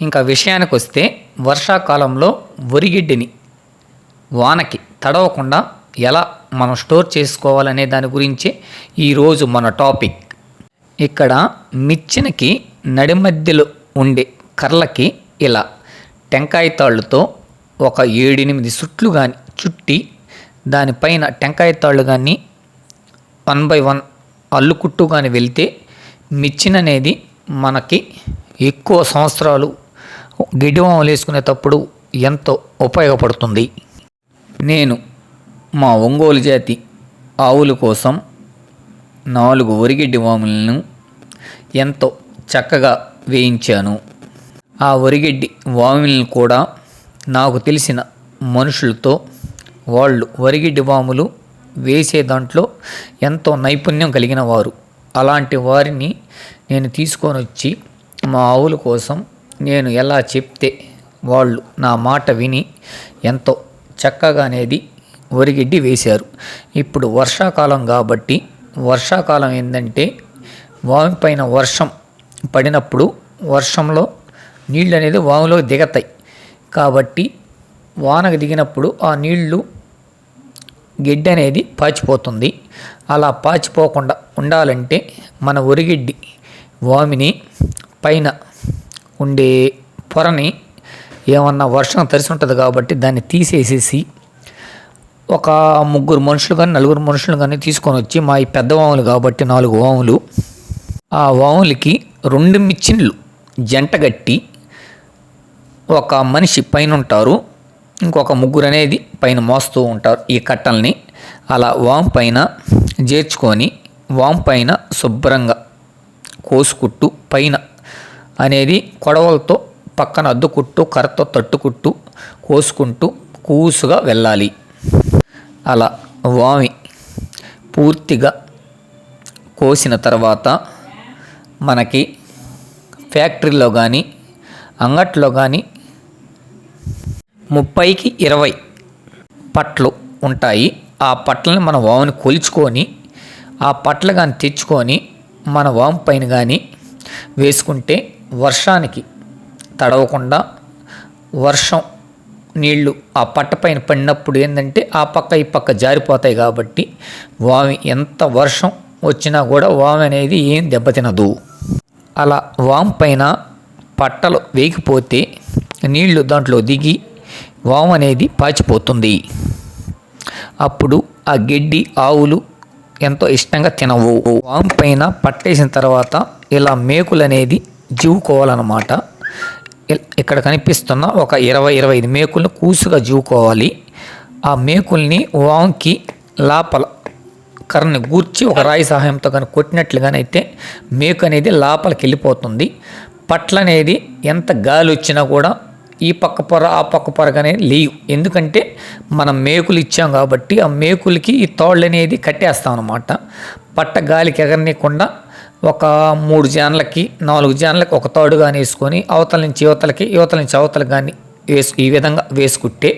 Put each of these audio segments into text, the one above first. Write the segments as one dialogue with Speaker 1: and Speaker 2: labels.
Speaker 1: ఇంకా విషయానికి వస్తే వర్షాకాలంలో వరిగిడ్డిని వానకి తడవకుండా ఎలా మనం స్టోర్ చేసుకోవాలనే దాని గురించే ఈరోజు మన టాపిక్. ఇక్కడ మిచ్చినకి నడి మధ్యలో ఉండే కర్రలకి ఇలా టెంకాయ తాళ్ళుతో ఒక ఏడెనిమిది సుట్లు కానీ చుట్టి దానిపైన టెంకాయ తాళ్ళు కానీ వన్ బై వన్ అల్లుకుట్టు కానీ వెళ్తే మిచ్చిన అనేది మనకి ఎక్కువ సంవత్సరాలు గిడ్డివాములు వేసుకునేటప్పుడు ఎంతో ఉపయోగపడుతుంది? నేను మా ఒంగోలు జాతి ఆవుల కోసం నాలుగు ఒరిగిడ్డి వాములను ఎంతో చక్కగా వేయించాను. ఆ ఒరిగడ్డి వాములను కూడా నాకు తెలిసిన మనుషులతో వాళ్ళు వరిగిడ్డి వాములు వేసే దాంట్లో ఎంతో నైపుణ్యం కలిగిన వారు. అలాంటి వారిని నేను తీసుకొని వచ్చి మా ఆవుల కోసం నేను ఎలా చెప్తే వాళ్ళు నా మాట విని ఎంతో చక్కగా అనేది వరిగిడ్డి వేశారు. ఇప్పుడు వర్షాకాలం కాబట్టి వర్షాకాలం ఏంటంటే వామి పైన వర్షం పడినప్పుడు వర్షంలో నీళ్ళు అనేది వాములో దిగతాయి. కాబట్టి వానకు దిగినప్పుడు ఆ నీళ్ళు గిడ్డి అనేది పాచిపోతుంది. అలా పాచిపోకుండా ఉండాలంటే మన ఒరిగిడ్డి వామిని పైన ఉండే పొరని ఏమన్నా వర్షం తరిసి ఉంటుంది కాబట్టి దాన్ని తీసేసేసి ఒక ముగ్గురు మనుషులు కానీ నలుగురు మనుషులు కానీ తీసుకొని వచ్చి మా ఈ పెద్ద వాములు కాబట్టి నాలుగు వాములు. ఆ వాములకి రెండు మిచ్చిన్లు జంట కట్టి ఒక మనిషి పైన ఉంటారు. ఇంకొక ముగ్గురు అనేది పైన మోస్తూ ఉంటారు ఈ కట్టల్ని. అలా వామ్ పైన చేర్చుకొని వాం పైన శుభ్రంగా కోసుకుట్టు పైన అనేది కొడవలతో పక్కన అద్దుకుట్టు కర్రతో తట్టుకుట్టు కోసుకుంటూ కూసుగా వెళ్ళాలి. అలా వామి పూర్తిగా కోసిన తర్వాత మనకి ఫ్యాక్టరీలో కానీ అంగట్లో కానీ ముప్పైకి ఇరవై పట్లు ఉంటాయి. ఆ పట్లని మన వాముని కొలుచుకొని ఆ పట్ల కానీ తెచ్చుకొని మన వాము పైన కానీ వేసుకుంటే వర్షానికి తడవకుండా వర్షం నీళ్ళు ఆ పట్ట పైన పడినప్పుడు ఏంటంటే ఆ పక్క ఈ పక్క జారిపోతాయి కాబట్టి వామి ఎంత వర్షం వచ్చినా కూడా వామి అనేది ఏం దెబ్బతినదు. అలా వామ్ పైన పట్టలు వేగిపోతే నీళ్ళు దాంట్లో దిగి వాము అనేది పాచిపోతుంది. అప్పుడు ఆ గడ్డి ఆవులు ఎంతో ఇష్టంగా తినవు. వాము పైన పట్టేసిన తర్వాత ఇలా మేకులు అనేది జీవుకోవాలన్నమాట. ఇక్కడ కనిపిస్తున్న ఒక ఇరవై ఇరవై ఐదు మేకులను కూసుగా జీవుకోవాలి. ఆ మేకుల్ని వాంకి లోపల కర్రని గూర్చి ఒక రాయి సహాయంతో కానీ కొట్టినట్లుగానైతే మేకు అనేది లోపలికి వెళ్ళిపోతుంది. పట్ల అనేది ఎంత గాలి వచ్చినా కూడా ఈ పక్క పొర ఆ పక్క పొరగానే లేవు ఎందుకంటే మనం మేకులు ఇచ్చాం కాబట్టి ఆ మేకులకి ఈ తోళ్ళు అనేది కట్టేస్తాం అనమాట పట్ట గాలికి ఎగరనీయకుండా ఒక మూడు జాన్లకి నాలుగు జాన్లకి ఒక తాడు కానీ వేసుకొని అవతల నుంచి యువతలకి యువతల నుంచి అవతలకి కానీ వేసు ఈ విధంగా వేసుకుంటే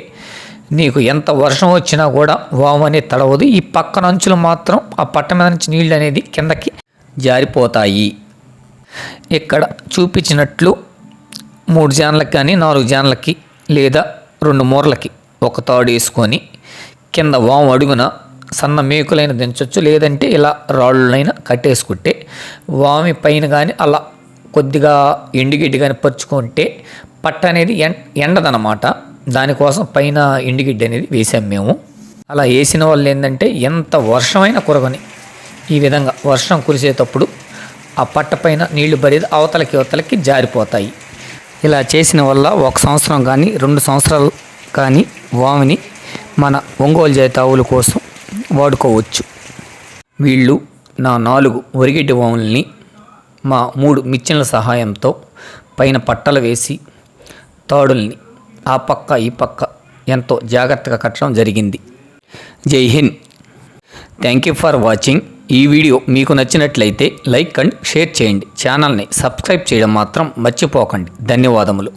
Speaker 1: నీకు ఎంత వర్షం వచ్చినా కూడా వాము అనేది తడవదు. ఈ పక్కన అంచులు మాత్రం ఆ పట్ట మీద నుంచి నీళ్ళు అనేది కిందకి జారిపోతాయి. ఇక్కడ చూపించినట్లు మూడు జాన్లకి కానీ నాలుగు జాన్లకి లేదా రెండు మూరలకి ఒక తాడు వేసుకొని కింద వాము అడుగున సన్న మేకులైన దించవచ్చు లేదంటే ఇలా రాళ్ళనైనా కట్టేసుకుంటే వామి పైన కానీ అలా కొద్దిగా ఎండుగడ్డి కానీ పరుచుకుంటే పట్ట అనేది ఎండ ఎండదనమాట దానికోసం పైన ఎండుగడ్డి అనేది వేసాం మేము. అలా వేసిన వాళ్ళు ఏంటంటే ఎంత వర్షమైనా కురగని ఈ విధంగా వర్షం కురిసేటప్పుడు ఆ పట్ట పైన నీళ్ళు పడేది అవతలకి అవతలకి జారిపోతాయి. ఇలా చేసిన వల్ల ఒక సంవత్సరం కానీ రెండు సంవత్సరాలు కానీ వామిని మన ఒంగోలు జాతి ఆవుల కోసం వాడుకోవచ్చు. వీళ్ళు నా నాలుగు ఒరిగెడ్డి వాముల్ని మా మూడు మిచ్చన్ల సహాయంతో పైన పట్టలు వేసి తాడుల్ని ఆ పక్క ఈ పక్క ఎంతో జాగ్రత్తగా కట్టడం జరిగింది. జై Hind. Thank you for watching. ఈ వీడియో మీకు నచ్చినట్లయితే లైక్ అండ్ షేర్ చేయండి. ఛానల్ని సబ్స్క్రైబ్ చేయడం మాత్రం మర్చిపోకండి. ధన్యవాదములు.